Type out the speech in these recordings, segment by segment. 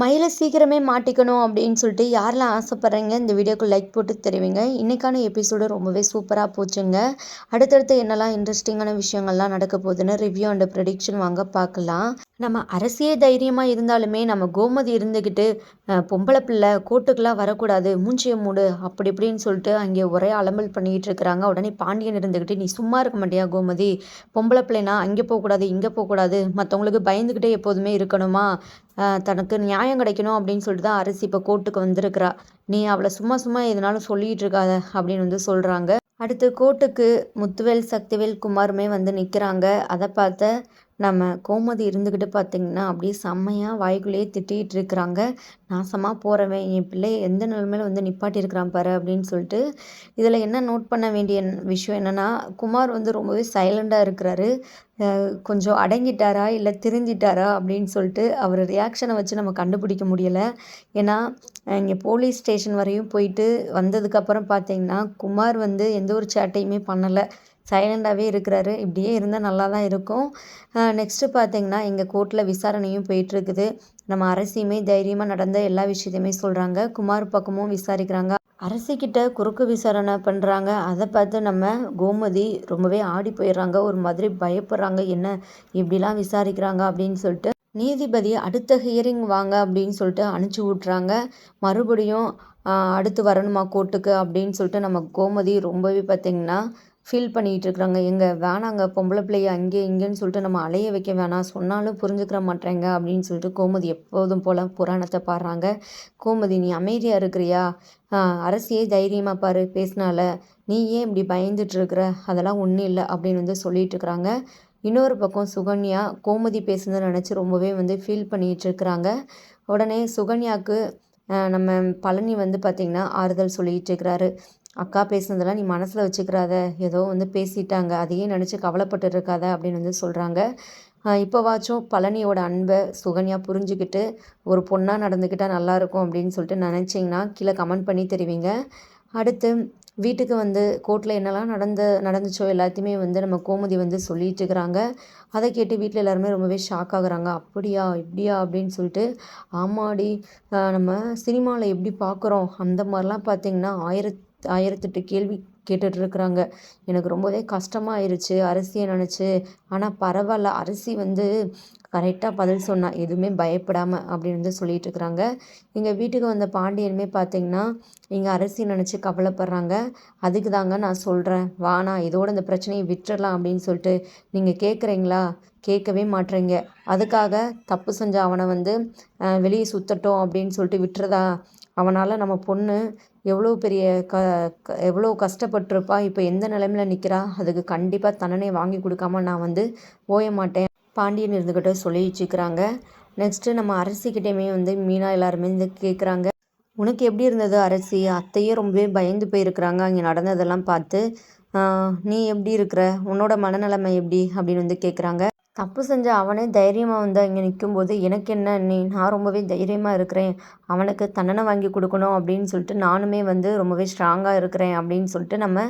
மயிலை சீக்கிரமே மாட்டிக்கணும் அப்படின்னு சொல்லிட்டு யாரெல்லாம் ஆசைப்பட்றீங்க இந்த வீடியோக்கு லைக் போட்டு தெரிவிங்க. இன்றைக்கான எபிசோடு ரொம்பவே சூப்பராக போச்சுங்க. அடுத்தடுத்து என்னெல்லாம் இன்ட்ரெஸ்டிங்கான விஷயங்கள்லாம் நடக்க போகுதுன்னு ரிவ்யூ அண்ட் ப்ரெடிக்ஷன் வாங்க பார்க்கலாம். நம்ம அரசியே தைரியமாக இருந்தாலுமே நம்ம கோமதி இருந்துக்கிட்டு பொம்பளை பிள்ளை கோட்டுக்கெலாம் வரக்கூடாது மூஞ்சியை மூடு அப்படி இப்படின்னு சொல்லிட்டு அங்கே ஒரே அலம்பல் பண்ணிக்கிட்டு இருக்கிறாங்க. உடனே பாண்டியன் இருந்துக்கிட்டு நீ சும்மா இருக்க மாட்டியா கோமதி? பொம்பளை பிள்ளைனா அங்கே போகக்கூடாது இங்கே போகக்கூடாது. மற்றவங்களுக்கு பயந்துக்கிட்டே எப்போதுமே இருக்கணுமா? தனக்கு நியாயம் கிடைக்கணும் அப்படின்னு சொல்லிட்டு தான் அரசி இப்போ கோர்ட்டுக்கு வந்திருக்கிறா. நீ அவளை சும்மா சும்மா எதுனாலும் சொல்லிகிட்டு இருக்காத அப்படின்னு வந்து சொல்கிறாங்க அடுத்து கோர்ட்டுக்கு முத்துவேல் சக்திவேல் குமாருமே வந்து நிற்கிறாங்க அதை பார்த்த நம்ம கோமதி இருந்துக்கிட்டு பார்த்திங்கன்னா அப்படியே செம்மையாக வாய்க்குள்ளேயே திட்டிகிட்டு இருக்கிறாங்க. நாசமாக போகிறவன் என் பிள்ளையை எந்த நிலைமையில வந்து நிப்பாட்டி இருக்கிறான் பாரு அப்படின்னு சொல்லிட்டு இதில் என்ன நோட் பண்ண வேண்டிய விஷயம் என்னென்னா குமார் வந்து ரொம்பவே சைலண்டாக இருக்கிறாரு. கொஞ்சம் அடங்கிட்டாரா இல்லை திருந்திட்டாரா அப்படின்னு சொல்லிட்டு அவர் ரியாக்ஷனை வச்சு நம்ம கண்டுபிடிக்க முடியலை. ஏன்னா இங்கே போலீஸ் ஸ்டேஷன் வரையும் போயிட்டு வந்ததுக்கப்புறம் பார்த்தீங்கன்னா குமார் வந்து எந்த ஒரு சேட்டையுமே பண்ணலை. சைலண்டாகவே இருக்கிறாரு. இப்படியே இருந்தால் நல்லா தான் இருக்கும் நெக்ஸ்ட்டு பார்த்திங்கன்னா எங்கள் கோர்ட்டில் விசாரணையும் போயிட்டுருக்குது. நம்ம அரசியுமே தைரியமாக நடந்த எல்லா விஷயத்தையுமே சொல்கிறாங்க குமார் பக்கமும் விசாரிக்கிறாங்க. அரசிக்கிட்ட குறுக்கு விசாரணை பண்ணுறாங்க அதை பார்த்து நம்ம கோமதி ரொம்பவே ஆடி போயிடுறாங்க. ஒரு மாதிரி பயப்படுறாங்க. என்ன இப்படிலாம் விசாரிக்கிறாங்க அப்படின்னு சொல்லிட்டு. நீதிபதி அடுத்த ஹியரிங் வாங்க அப்படின்னு சொல்லிட்டு அனுப்பிச்சி விட்றாங்க மறுபடியும் அடுத்து வரணுமா கோர்ட்டுக்கு அப்படின்னு சொல்லிட்டு நம்ம கோமதி ரொம்பவே பார்த்திங்கன்னா ஃபீல் பண்ணிகிட்டு இருக்கிறாங்க எங்கே வேணாங்க பொம்பளை பிள்ளைய அங்கே இங்கேன்னு சொல்லிட்டு நம்ம அலைய வைக்க வேணாம். சொன்னாலும் புரிஞ்சுக்கிற மாட்டேங்க அப்படின்னு சொல்லிட்டு கோமதி எப்போதும் போல் புராணத்தை பாடுறாங்க. கோமதி நீ அமைதியாக இருக்கிறியா? அரசியே தைரியமாக பாரு. பேசினால நீ ஏன் இப்படி பயந்துட்டுருக்குற? அதெல்லாம் ஒன்றும் இல்லை அப்படின்னு வந்து சொல்லிட்டு இருக்கிறாங்க இன்னொரு பக்கம் சுகன்யா கோமதி பேசுனதை நினச்சி ரொம்பவே வந்து ஃபீல் பண்ணிகிட்டு இருக்கிறாங்க உடனே சுகன்யாவுக்கு நம்ம பழனி வந்து பார்த்திங்கன்னா ஆறுதல் சொல்லிகிட்டு இருக்கிறாரு அக்கா பேசுனதெல்லாம் நீ மனசில் வச்சுக்கிறாத. ஏதோ வந்து பேசிட்டாங்க. அதையே நினச்சி கவலைப்பட்டு இருக்காத அப்படின்னு வந்து சொல்கிறாங்க இப்போவாச்சும் பழனியோட அன்பை சுகன்யா புரிஞ்சுக்கிட்டு ஒரு பொண்ணாக நடந்துக்கிட்டால் நல்லாயிருக்கும் அப்படின்னு சொல்லிட்டு நினச்சிங்கன்னா கீழே கமெண்ட் பண்ணி தெரிவிங்க. அடுத்து வீட்டுக்கு வந்து கோர்ட்டில் என்னெல்லாம் நடந்த நடந்துச்சோ எல்லாத்தையுமே வந்து நம்ம கோமதி வந்து சொல்லிட்டு இருக்கிறாங்க. அதை கேட்டு வீட்டில் எல்லாருமே ரொம்பவே ஷாக் ஆகுறாங்க. அப்படியா இப்படியா? அப்படின்னு சொல்லிட்டு ஆமாடி. நம்ம சினிமாவில் எப்படி பார்க்குறோம் அந்த மாதிரிலாம் பார்த்திங்கன்னா ஆயிரத்தி ஆயிரத்தெட்டு கேள்வி கேட்டுட்ருக்குறாங்க. எனக்கு ரொம்பவே கஷ்டமாயிருச்சு. அரிசியை நினச்சி. ஆனால் பரவாயில்ல அரிசி வந்து கரெக்டாக பதில் சொன்னான் எதுவுமே பயப்படாமல் அப்படின்னு வந்து சொல்லிட்டு இருக்கிறாங்க எங்கள் வீட்டுக்கு வந்த பாண்டியனுமே பார்த்தீங்கன்னா இங்கே அரிசி நினச்சி கவலைப்படுறாங்க. அதுக்கு தாங்க நான் சொல்கிறேன் வானா இதோட இந்த பிரச்சனையை விட்டுறலாம் அப்படின்னு சொல்லிட்டு நீங்கள் கேட்குறீங்களா கேட்கவே மாட்டேறீங்க அதுக்காக தப்பு செஞ்ச அவனை வந்து வெளியே சுற்றட்டும் அப்படின்னு சொல்லிட்டு விட்டுறதா? அவனால் நம்ம பொண்ணு எவ்வளோ பெரிய க எவ்வளோ கஷ்டப்பட்டிருப்பா இப்போ எந்த நிலைமையில் நிற்கிறா அதுக்கு கண்டிப்பாக தண்டனை வாங்கி கொடுக்காம நான் வந்து ஓய மாட்டேன். பாண்டியன் இருந்துக்கிட்ட சொல்லி வச்சுக்கிறாங்க. நெக்ஸ்ட்டு நம்ம அரசிக்கிட்டேயுமே வந்து மீனா எல்லாருமே வந்து கேட்குறாங்க உனக்கு எப்படி இருந்தது அரசி? அத்தையே ரொம்பவே பயந்து போயிருக்கிறாங்க. அங்கே நடந்ததெல்லாம் பார்த்து நீ எப்படி இருக்கிற? உன்னோட மனநிலைமை எப்படி? அப்படின்னு வந்து கேட்குறாங்க தப்பு செஞ்ச அவனே தைரியமாக வந்து இங்கே நிற்கும்போது எனக்கு என்ன? நீ நான் ரொம்பவே தைரியமாக இருக்கிறேன். அவனுக்கு தண்டனை வாங்கி கொடுக்கணும் அப்படின்னு சொல்லிட்டு நானுமே வந்து ரொம்பவே ஸ்ட்ராங்காக இருக்கிறேன் அப்படின்னு சொல்லிட்டு நம்ம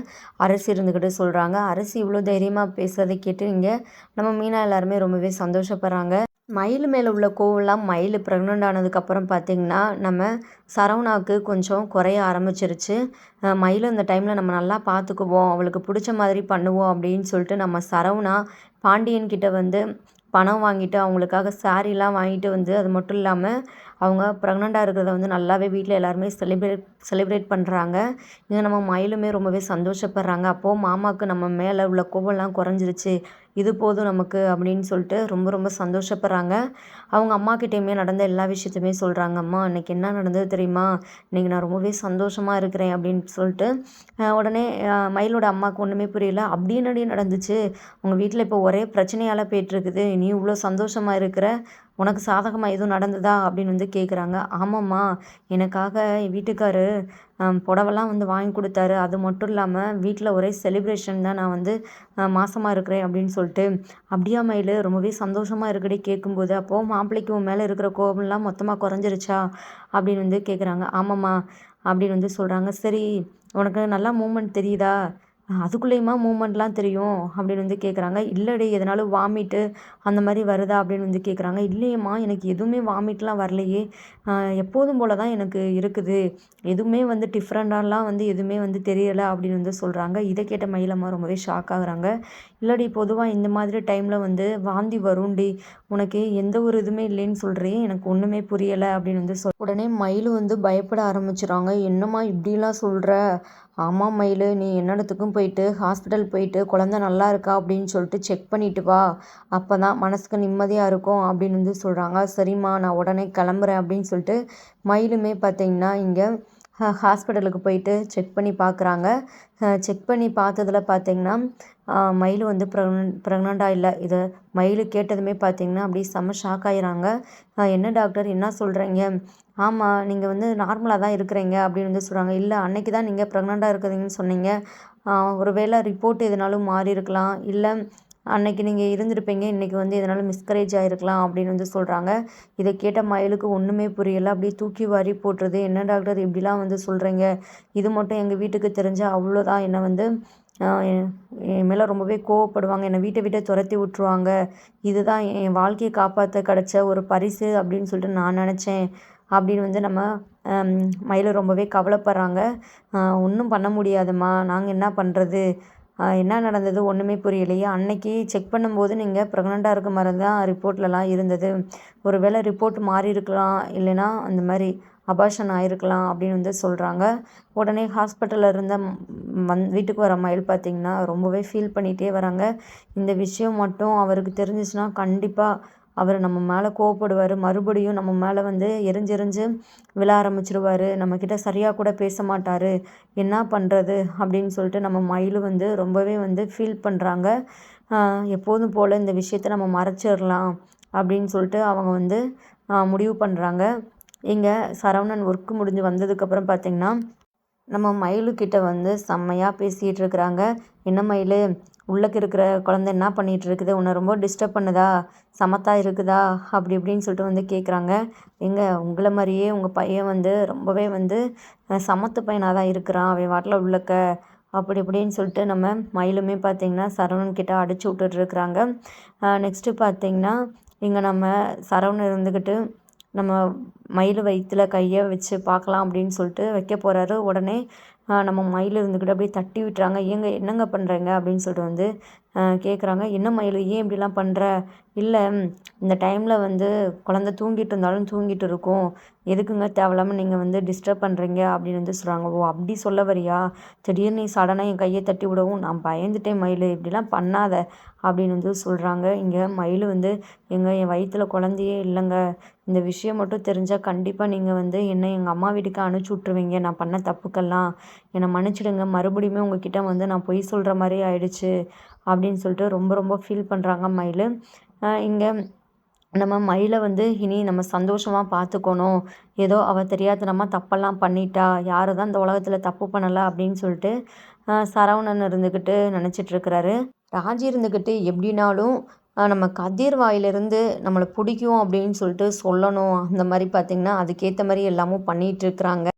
அரசி இருந்துக்கிட்டு சொல்கிறாங்க அரசி இவ்வளோ தைரியமாக பேசுகிறதை கேட்டு இங்கே நம்ம மீனா எல்லாருமே ரொம்பவே சந்தோஷப்படுறாங்க. மயில் மேலே உள்ள கோவெல்லாம் மயில் ப்ரெக்னென்ட் ஆனதுக்கப்புறம் பார்த்திங்கன்னா நம்ம சரவணாவுக்கு கொஞ்சம் குறைய ஆரம்பிச்சிருச்சு. மயில் இந்த டைமில் நம்ம நல்லா பார்த்துக்குவோம் அவளுக்கு பிடிச்ச மாதிரி பண்ணுவோம் அப்படின்னு சொல்லிட்டு நம்ம சரவணா பாண்டியன்கிட்ட வந்து பணம் வாங்கிட்டு அவங்களுக்காக சாரீலாம் வாங்கிட்டு வந்து அது மட்டும் இல்லாமல் அவங்க ப்ரெக்னெண்ட்டாக இருக்கிறத வந்து நல்லாவே வீட்டில் எல்லாருமே செலிப்ரேட் செலிப்ரேட் பண்ணுறாங்க இங்கே நம்ம மயிலுமே ரொம்பவே சந்தோஷப்படுறாங்க. அப்போது மாமாவுக்கு நம்ம மேலே உள்ள கோவம்லாம் குறைஞ்சிருச்சு. இது போதும் நமக்கு அப்படின்னு சொல்லிட்டு ரொம்ப ரொம்ப சந்தோஷப்படுறாங்க. அவங்க அம்மாக்கிட்டேயுமே நடந்த எல்லா விஷயத்தையுமே சொல்கிறாங்க அம்மா இன்றைக்கி என்ன நடந்தது தெரியுமா? இன்றைக்கி நான் ரொம்பவே சந்தோஷமாக இருக்கிறேன் அப்படின்னு சொல்லிட்டு உடனே மயிலோட அம்மாவுக்கு ஒன்றுமே புரியல. அப்படியே நடிகை நடந்துச்சு? உங்கள் வீட்டில் இப்போ ஒரே பிரச்சனையால் போயிட்டுருக்குது நீ இவ்வளோ சந்தோஷமாக இருக்கிற. உனக்கு சாதகமாக எதுவும் நடந்ததா? அப்படின்னு வந்து கேட்குறாங்க ஆமாம்மா எனக்காக என் வீட்டுக்காரு புடவெல்லாம் வந்து வாங்கி கொடுத்தாரு. அது மட்டும் இல்லாமல் வீட்டில் ஒரே செலிப்ரேஷன் தான் நான் வந்து மாதமாக இருக்கிறேன் அப்படின்னு சொல்லிட்டு. அப்படியா மயில்? ரொம்பவே சந்தோஷமாக இருக்கடி கேட்கும்போது அப்போது மாப்பிள்ளைக்கு உன் மேலே இருக்கிற கோபம்லாம் மொத்தமாக குறைஞ்சிருச்சா? அப்படின்னு வந்து கேட்குறாங்க ஆமாம்மா அப்படின்னு வந்து சொல்கிறாங்க சரி உனக்கு நல்லா மூமெண்ட் தெரியுதா? அதுக்குள்ளேயுமா மூமெண்ட்லாம் தெரியும் அப்படின்னு வந்து கேட்குறாங்க இல்லடி எதனாலும் வாமிட்டு அந்த மாதிரி வருதா அப்படின்னு வந்து கேட்குறாங்க இல்லையம்மா எனக்கு எதுவுமே வாமிட்லாம் வரலையே. எப்போதும் போல தான் எனக்கு இருக்குது. எதுவுமே வந்து டிஃப்ரெண்டாலாம் வந்து எதுவுமே வந்து தெரியலை அப்படின்னு வந்து சொல்கிறாங்க இதை கேட்ட மயிலம்மா ரொம்பவே ஷாக் ஆகுறாங்க. இல்லடி பொதுவாக இந்த மாதிரி டைமில் வந்து வாந்தி வரும்டி. உனக்கு எந்த ஒரு இதுவுமே இல்லைன்னு சொல்கிறேன் எனக்கு ஒன்றுமே புரியலை அப்படின்னு வந்து சொல் உடனே மயில் வந்து பயப்பட ஆரம்பிச்சிடுறாங்க என்னம்மா இப்படிலாம் சொல்கிற ஆமாம் மயில் நீ என்னடத்துக்கும் போயிட்டு ஹாஸ்பிட்டல் போயிட்டு குழந்த நல்லா இருக்கா அப்படின்னு சொல்லிட்டு செக் பண்ணிட்டு வா. அப்போ தான் மனசுக்கு நிம்மதியாக இருக்கும் அப்படின்னு வந்து சொல்கிறாங்க சரிம்மா நான் உடனே கிளம்புறேன் அப்படின்னு சொல்லிட்டு மயிலுமே பார்த்தீங்கன்னா இங்கே ஹாஸ்பிட்டலுக்கு போயிட்டு செக் பண்ணி பார்க்குறாங்க. செக் பண்ணி பார்த்ததில் பார்த்தீங்கன்னா மயில் வந்து ப்ரெக்னென்ட் ப்ரெக்னெண்ட்டாக இல்லை. இதை மயில் கேட்டதுமே பார்த்தீங்கன்னா அப்படியே செம்ம ஷாக் ஆயிடுறாங்க என்ன டாக்டர் என்ன சொல்கிறீங்க ஆமாம் நீங்கள் வந்து நார்மலாக தான் இருக்கிறீங்க அப்படின்னு வந்து சொல்கிறாங்க இல்லை அன்னைக்கு தான் நீங்கள் ப்ரெக்னெண்ட்டாக இருக்கிறீங்கன்னு சொன்னீங்க. ஒரு வேளை ரிப்போர்ட் எதுனாலும் மாறி இருக்கலாம். இல்லை அன்னைக்கு நீங்கள் இருந்திருப்பீங்க. இன்றைக்கி வந்து எதனால மிஸ்கரேஜ் ஆகிருக்கலாம் அப்படின்னு வந்து சொல்கிறாங்க இதை கேட்ட மயிலுக்கு ஒன்றுமே புரியலை. அப்படியே தூக்கி வாரி போட்டுருது. என்ன டாக்டர் இப்படிலாம் வந்து சொல்கிறீங்க இது மட்டும் எங்கள் வீட்டுக்கு தெரிஞ்சால் அவ்வளோதான். என்னை வந்து என் மேலே ரொம்பவே கோவப்படுவாங்க. என்னை வீட்டை விட்டே துரத்தி விட்ருவாங்க இதுதான் என் வாழ்க்கையை காப்பாற்ற கிடச்ச ஒரு பரிசு அப்படின்னு சொல்லிட்டு நான் நினச்சேன். அப்படின்னு வந்து நம்ம மயில் ரொம்பவே கவலைப்படுறாங்க. ஒன்றும் பண்ண முடியாதும்மா. நாங்கள் என்ன பண்ணுறது என்ன நடந்தது? ஒன்றுமே புரியலையே. அன்னைக்கு செக் பண்ணும்போது நீங்கள் ப்ரெக்னெண்ட்டாக இருக்க மாதிரி தான் ரிப்போர்ட்லலாம் இருந்தது. ஒரு வேளை ரிப்போர்ட் மாறி இருக்கலாம். இல்லைன்னா அந்த மாதிரி அபாஷன் ஆகிருக்கலாம் அப்படின்னு வந்து சொல்கிறாங்க உடனே ஹாஸ்பிட்டலில் இருந்த வந் வீட்டுக்கு வர மயில் பார்த்திங்கன்னா ரொம்பவே ஃபீல் பண்ணிகிட்டே வராங்க. இந்த விஷயம் மட்டும் அவருக்கு தெரிஞ்சிச்சுன்னா கண்டிப்பாக அவர் நம்ம மேலே கோவப்படுவார். மறுபடியும் நம்ம மேலே வந்து எரிஞ்செறிஞ்சு விழ ஆரம்பிச்சிருவார். நம்மக்கிட்ட சரியாக கூட பேச மாட்டார். என்ன பண்ணுறது அப்படின்னு சொல்லிட்டு நம்ம மயில் வந்து ரொம்பவே வந்து ஃபீல் பண்ணுறாங்க எப்போதும் போல் இந்த விஷயத்த நம்ம மறைச்சிடலாம். அப்படின்னு சொல்லிட்டு அவங்க வந்து முடிவு பண்ணுறாங்க இங்கே சரவணன் ஒர்க்கு முடிஞ்சு வந்ததுக்கப்புறம் பார்த்திங்கன்னா நம்ம மயிலுக்கிட்ட வந்து செம்மையாக பேசிகிட்டு இருக்கிறாங்க. என்ன மயில்? உள்ளக்கு இருக்கிற குழந்த என்ன பண்ணிகிட்டு இருக்குது? உன்னை ரொம்ப டிஸ்டர்ப் பண்ணுதா? சமத்தா இருக்குதா? அப்படி இப்படின்னு சொல்லிட்டு வந்து கேட்குறாங்க எங்க உங்களை மாதிரியே உங்கள் பையன் வந்து ரொம்பவே வந்து சமத்து பையனாக தான் இருக்கிறான். அவன் வாட்டில் உள்ளக்க. அப்படி இப்படின்னு சொல்லிட்டு நம்ம மயிலுமே பார்த்திங்கன்னா சரவணன் கிட்ட அடிச்சு விட்டுட்ருக்குறாங்க நெக்ஸ்ட்டு பார்த்திங்கன்னா இங்கே நம்ம சரவணன் இருந்துக்கிட்டு நம்ம மயில் வயிற்றில் கையை வச்சு பார்க்கலாம் அப்படின்னு சொல்லிட்டு வைக்க போகிறாரு உடனே நம்ம மயில் இருந்துக்கிட்டு அப்படியே தட்டி விட்டுறாங்க. ஏங்க என்னங்க பண்ணுறீங்க அப்படின்னு சொல்லிட்டு வந்து கேட்குறாங்க என்ன மயில் ஏன் இப்படிலாம் பண்ணுற இல்லை இந்த டைமில் வந்து குழந்த தூங்கிட்டு இருந்தாலும் தூங்கிட்டு இருக்கும். எதுக்குங்க தேவையில்லாமல் நீங்கள் வந்து டிஸ்டர்ப் பண்ணுறீங்க அப்படின்னு வந்து சொல்கிறாங்க ஓ அப்படி சொல்ல வரியா? திடீர்னு நீ சடனாக என் கையை தட்டி விடவும் நான் பயந்துட்டேன் மயில். இப்படிலாம் பண்ணாத. அப்படின்னு வந்து சொல்கிறாங்க இங்கே மயில் வந்து எங்கள் என் வயிற்றில் குழந்தையே இல்லைங்க. இந்த விஷயம் மட்டும் தெரிஞ்சால் கண்டிப்பாக நீங்கள் வந்து என்னை எங்கள் அம்மா வீட்டுக்கு அனுப்பிச்சி விட்ருவீங்க நான் பண்ண தப்புக்கெல்லாம். என்னை மன்னிச்சிடுங்க. மறுபடியுமே உங்ககிட்ட வந்து நான் பொய் சொல்கிற மாதிரி ஆயிடுச்சு. அப்படின்னு சொல்லிட்டு ரொம்ப ரொம்ப ஃபீல் பண்ணுறாங்க மயில். இங்கே நம்ம மயிலை வந்து இனி நம்ம சந்தோஷமாக பார்த்துக்கணும். ஏதோ அவள் தெரியாதனமாக தப்பெல்லாம் பண்ணிட்டா. யார் தான் இந்த உலகத்தில் தப்பு பண்ணலை அப்படின்னு சொல்லிட்டு சரவணன் இருந்துக்கிட்டு நினச்சிட்ருக்கிறாரு ராஜி இருந்துக்கிட்டு எப்படினாலும் நம்ம கதிர் வாயிலிருந்து நம்மளை பிடிக்கும் அப்படின்னு சொல்லிட்டு சொல்லணும். அந்த மாதிரி பார்த்திங்கன்னா அதுக்கேற்ற மாதிரி எல்லாமும் பண்ணிகிட்ருக்குறாங்க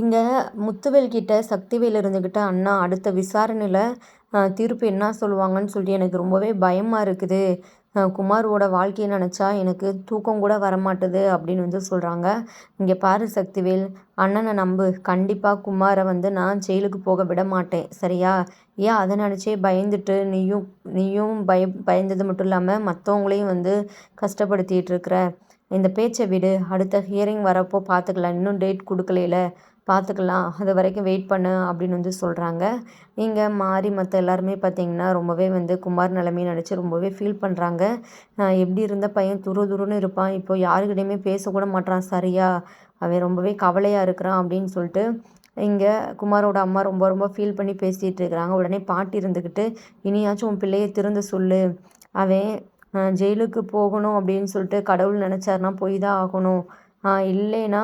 இங்கே முத்துவேல் கிட்ட சக்திவேல் இருந்துக்கிட்ட அண்ணா அடுத்த விசாரணையில் தீர்ப்பு என்ன சொல்லுவாங்கன்னு சொல்லி எனக்கு ரொம்பவே பயமாக இருக்குது. குமாரோட வாழ்க்கையை நினச்சா எனக்கு தூக்கம் கூட வரமாட்டுது அப்படின்னு வந்து சொல்கிறாங்க இங்கே பாரு சக்திவேல் அண்ணனை நம்பு. கண்டிப்பாக குமாரை வந்து நான் ஜெயிலுக்கு போக விட மாட்டேன். சரியா? ஏன் அதை நினச்சே பயந்துட்டு நீயும் நீயும் பய பயந்தது மட்டும் இல்லாமல் மற்றவங்களையும் வந்து கஷ்டப்படுத்திகிட்டு இருக்கிற? இந்த பேச்சை விடு. அடுத்த ஹியரிங் வரப்போ பார்த்துக்கலாம் இன்னும் டேட் கொடுக்கலையில பார்த்துக்கலாம். அது வரைக்கும் வெயிட் பண்ணு அப்படின்னு வந்து சொல்கிறாங்க இங்கே மாறி மற்ற எல்லாருமே பார்த்திங்கன்னா ரொம்பவே வந்து குமார் நிலமையை நினச்சி ரொம்பவே ஃபீல் பண்ணுறாங்க எப்படி இருந்த பையன் துரு துருன்னு இருப்பான். இப்போ யாருக்கிட்டையுமே பேசக்கூட மாட்டான் சரியா? அவன் ரொம்பவே கவலையாக இருக்கிறான் அப்படின்னு சொல்லிட்டு இங்கே குமாரோட அம்மா ரொம்ப ரொம்ப ஃபீல் பண்ணி பேசிகிட்டு இருக்கிறாங்க. உடனே பாட்டி இருந்துக்கிட்டு இனியாச்சும் உன் பிள்ளையை திறந்து சொல்லு. அவன் ஜெயிலுக்கு போகணும் அப்படின்னு சொல்லிட்டு கடவுள் நினச்சாருனா போய் தான் ஆகணும். இல்லைன்னா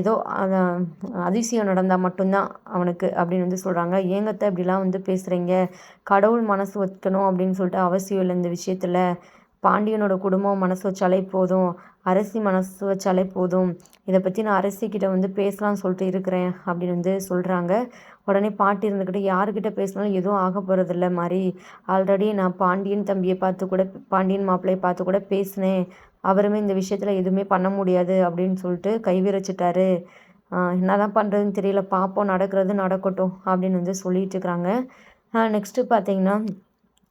ஏதோ அதிசயம் நடந்தால் மட்டும்தான் அவனுக்கு அப்படின்னு வந்து சொல்கிறாங்க ஏங்கத்த இப்படிலாம் வந்து பேசுகிறீங்க கடவுள் மனசு வைக்கணும் அப்படின்னு சொல்லிட்டு அவசியம் இல்லை இந்த விஷயத்தில். பாண்டியனோட குடும்பம் மனசு வச்சாலே போதும். அரசி மனசு வச்சாலே போதும். இதை பற்றி நான் அரசிக்கிட்ட வந்து பேசலாம்னு சொல்லிட்டு இருக்கிறேன் அப்படின்னு வந்து சொல்கிறாங்க உடனே பாட்டி இருந்துக்கிட்டு யாருக்கிட்ட பேசினாலும் எதுவும் ஆக போகிறதில்ல மாதிரி ஆல்ரெடி நான் பாண்டியன் தம்பியை பார்த்து கூட பாண்டியன் மாப்பிள்ளையை பார்த்து கூட பேசினேன். அவருமே இந்த விஷயத்தில் எதுவுமே பண்ண முடியாது அப்படின்னு சொல்லிட்டு கைவிரிச்சிட்டாரு. என்ன தான் பண்ணுறதுன்னு தெரியல பார்ப்போம் நடக்கிறது நடக்கட்டும் அப்படின்னு வந்து சொல்லிட்டு இருக்கிறாங்க நெக்ஸ்ட்டு பார்த்தீங்கன்னா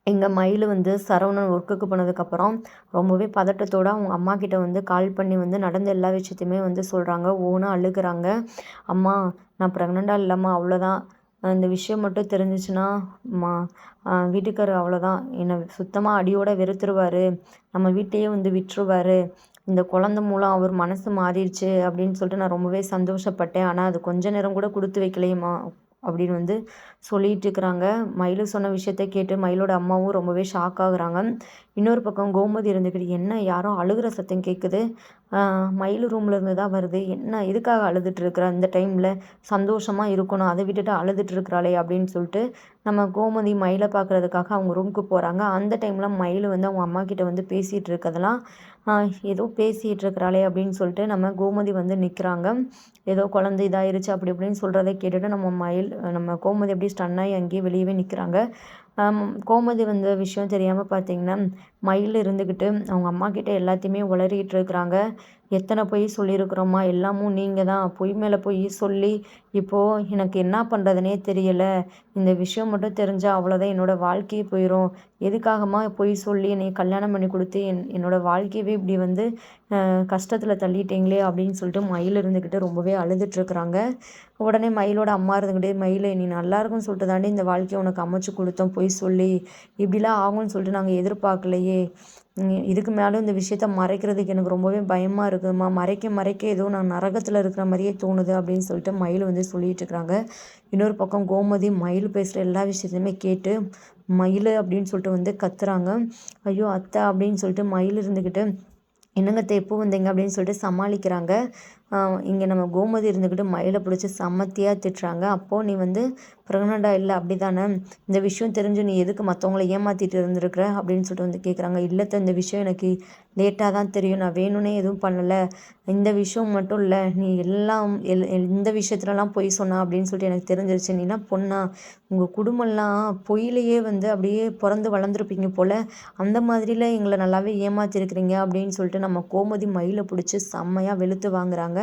எங்கள் மயில் வந்து சரவணன் ஒர்க்குக்கு போனதுக்கப்புறம் ரொம்பவே பதட்டத்தோடு அவங்க அம்மா கிட்ட வந்து கால் பண்ணி வந்து நடந்த எல்லா விஷயத்தையுமே வந்து சொல்கிறாங்க ஓனாக அழுகிறாங்க. அம்மா நான் ப்ரெக்னெண்ட்டாக இல்லைம்மா அவ்வளோதான் இந்த விஷயம் மட்டும் தெரிஞ்சிச்சுன்னா மா வீட்டுக்காரர் அவ்வளோதான் என்னை சுத்தமாக அடியோட வெறுத்துருவார். நம்ம வீட்டையே வந்து விட்டுருவார். இந்த குழந்த மூலம் அவர் மனசு மாறிடுச்சு அப்படின்னு சொல்லிட்டு நான் ரொம்பவே சந்தோஷப்பட்டேன். ஆனால் அது கொஞ்ச நேரம் கூட கொடுத்து வைக்கலையேம்மா. அப்படின்னு வந்து சொல்லிட்டு இருக்கிறாங்க மயிலு சொன்ன விஷயத்த கேட்டு மயிலோட அம்மாவும் ரொம்பவே ஷாக் ஆகுறாங்க. இன்னொரு பக்கம் கோமதி இருந்துக்கிட்டு என்ன யாரோ அழுகிற சத்தம் கேட்குது மயில் ரூமில் இருந்து தான் வருது. என்ன எதுக்காக அழுதுட்டு இருக்கிற இந்த டைமில் சந்தோஷமாக இருக்கணும். அதை விட்டுட்டு அழுதுட்டு இருக்கிறாளே அப்படின்னு சொல்லிட்டு நம்ம கோமதி மயிலை பார்க்குறதுக்காக அவங்க ரூமுக்கு போகிறாங்க அந்த டைமில் மயில் வந்து அவங்க அம்மா கிட்ட வந்து பேசிகிட்டு இருக்கதெல்லாம் ஏதோ பேசிகிட்டு இருக்கிறாளே அப்படின்னு சொல்லிட்டு நம்ம கோமதி வந்து நிற்கிறாங்க. ஏதோ குழந்தை இதாயிருச்சு அப்படி இப்படின்னு சொல்கிறத கேட்டுட்டு நம்ம மயில் நம்ம கோமதி அப்படியே ஸ்டன்னாகி அங்கேயே வெளியவே நிற்கிறாங்க. கோமதி வந்த விஷயம் தெரியாமல் பார்த்தீங்கன்னா மயில் இருந்துக்கிட்டு அவங்க அம்மா கிட்ட எல்லாத்தையுமே உளறிக்கிட்டு இருக்கிறாங்க எத்தனை பொய் சொல்லியிருக்கிறோமா எல்லாமும் நீங்கள் தான். பொய் மேலே பொய் சொல்லி இப்போது எனக்கு என்ன பண்ணுறதுனே தெரியலை. இந்த விஷயம் மட்டும் தெரிஞ்சால் அவ்வளோதான் என்னோடய வாழ்க்கையே போயிடும் எதுக்காகமா பொய் சொல்லி என்னை கல்யாணம் பண்ணி கொடுத்து என் என்னோடய வாழ்க்கையவே இப்படி வந்து கஷ்டத்தில் தள்ளிட்டீங்களே அப்படின்னு சொல்லிட்டு மயில் இருந்துக்கிட்டு ரொம்பவே அழுதுட்ருக்குறாங்க உடனே மயிலோட அம்மா இருந்துக்கிட்டே மயில் நீ நல்லா இருக்குன்னு சொல்லிட்டு தாண்டி இந்த வாழ்க்கையை உனக்கு அமைச்சு கொடுத்தோம். பொய் சொல்லி இப்படிலாம் ஆகும்னு சொல்லிட்டு நாங்கள் எதிர்பார்க்கலையே. இதுக்கு மேலே இந்த விஷயத்த மறைக்கிறதுக்கு எனக்கு ரொம்பவே பயமாக இருக்குதும்மா மறைக்க மறைக்க ஏதோ நான் நரகத்தில் இருக்கிற மாதிரியே தோணுது அப்படின்னு சொல்லிட்டு மயில் வந்து சொல்லிட்டு இருக்கிறாங்க இன்னொரு பக்கம் கோமதி மயில் பேசுகிற எல்லா விஷயத்தையுமே கேட்டு மயில் அப்படின்னு சொல்லிட்டு வந்து கத்துறாங்க. ஐயோ அத்தை அப்படின்னு சொல்லிட்டு மயில் இருந்துக்கிட்டு என்னங்க எப்போ வந்தீங்க அப்படின்னு சொல்லிட்டு சமாளிக்கிறாங்க. இங்கே நம்ம கோமதி இருந்துக்கிட்டு மயிலை பிடிச்சி சமத்தியாக திட்டுறாங்க. அப்போது நீ வந்து ப்ரெக்னெண்ட்டாக இல்லை அப்படி தானே இந்த விஷயம் தெரிஞ்சு நீ எதுக்கு மற்றவங்கள ஏமாற்றிட்டு இருந்திருக்கிற? அப்படின்னு சொல்லிட்டு வந்து கேட்குறாங்க இல்லைத்த இந்த விஷயம் எனக்கு லேட்டாக தான் தெரியும். நான் வேணும்னே எதுவும் பண்ணலை. இந்த விஷயம் மட்டும் இல்லை. நீ எல்லாம் எல் இந்த விஷயத்துலலாம் பொய் சொன்னா அப்படின்னு சொல்லிட்டு எனக்கு தெரிஞ்சிருச்சு. நீனா பொண்ணா? உங்கள் குடும்பம்லாம் பொய்லையே வந்து அப்படியே பிறந்து வளர்ந்துருப்பீங்க போல். அந்த மாதிரிலாம் எங்களை நல்லாவே ஏமாத்திருக்கிறீங்க அப்படின்னு சொல்லிட்டு நம்ம கோமதி மயிலை பிடிச்சி செம்மையாக வெளுத்து வாங்குறாங்க.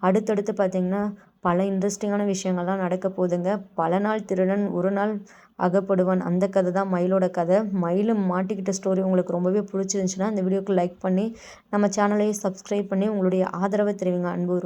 அடுத்தடுத்து பார்த்திங்கன்னா பல இன்ட்ரெஸ்டிங்கான விஷயங்கள்லாம் நடக்க போகுதுங்க. பல நாள் திருடன் ஒரு நாள் அகப்படுவான். அந்த கதை தான் மயிலோட கதை. மயிலும் மாட்டிக்கிட்ட ஸ்டோரி உங்களுக்கு ரொம்பவே பிடிச்சிருந்துச்சுன்னா இந்த வீடியோக்கு லைக் பண்ணி நம்ம சேனலையும் சப்ஸ்கிரைப் பண்ணி உங்களுடைய ஆதரவை தெரிவிங்க அன்பு